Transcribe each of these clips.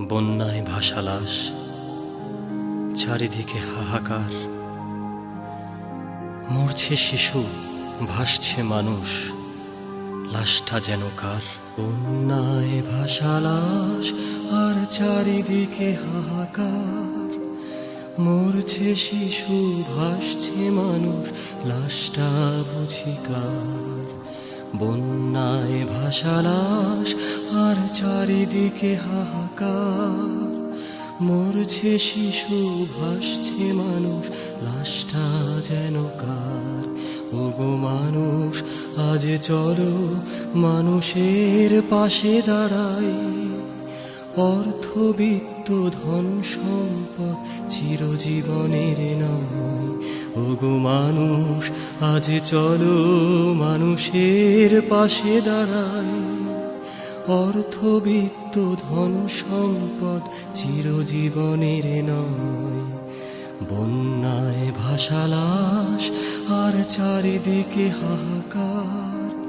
বন্যায় ভাসালাস, চারিদিকে হাহাকার। মরছে শিশু, ভাসছে মানুষ, লাশটা যেন কার? বন্যায় ভাসালাস, আর চারিদিকে হাহাকার। মরছে শিশু, ভাসছে মানুষ, লাশটা বুঝি কার? বন্যায় ভাসালাস, আর চারিদিকে হাহাকার। মরছে শিশু, ভাসছে মানুষ, লাশটা যেন কার? ওগো মানুষ, আজ চলো মানুষের পাশে দাঁড়াই। অর্থবিত্ত ধন সম্পদ চিরজীবনের নয়। ওগো মানুষ, আজ চলো মানুষের পাশে দাঁড়াই। অর্থবিত্ত ধন সম্পদ চিরজীবনের নয়। বন্যায় ভাসালাস আর চারিদিকে হাহাকার।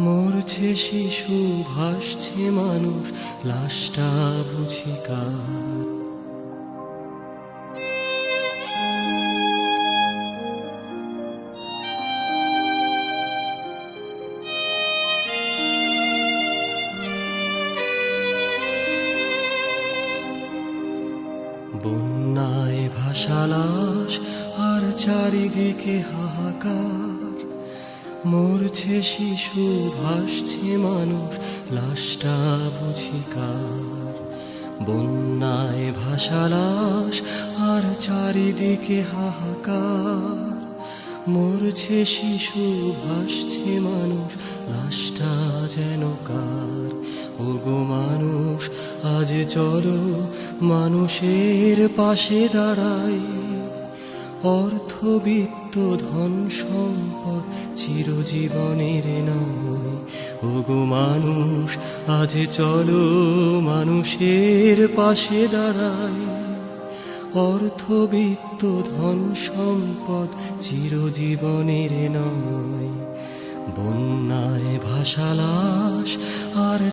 মরছে শিশু, ভাসছে মানুষ, লাশটা বুঝি বন্যায় ভাসালাস আর চারিদিকে হাহাকার। মরছে শিশু, ভাসছে মানুষ, লাশটা বুঝি কার? বন্যায় ভাসালাস আর চারিদিকে হাহাকার। মরছে শিশু, ভাসছে মানুষ, লাশটা যেন কার? ওগো মানুষ আজ চলো মানুষের পাশে দাঁড়াই। অর্থবিত্ত ধন সম্পদ চিরজীবনের নয়। ওগো মানুষ, আজ চলো মানুষের পাশে দাঁড়াই। অর্থবিত্ত ধন সম্পদ চিরজীবনের নয়। বন্যায় ভাসালাস আর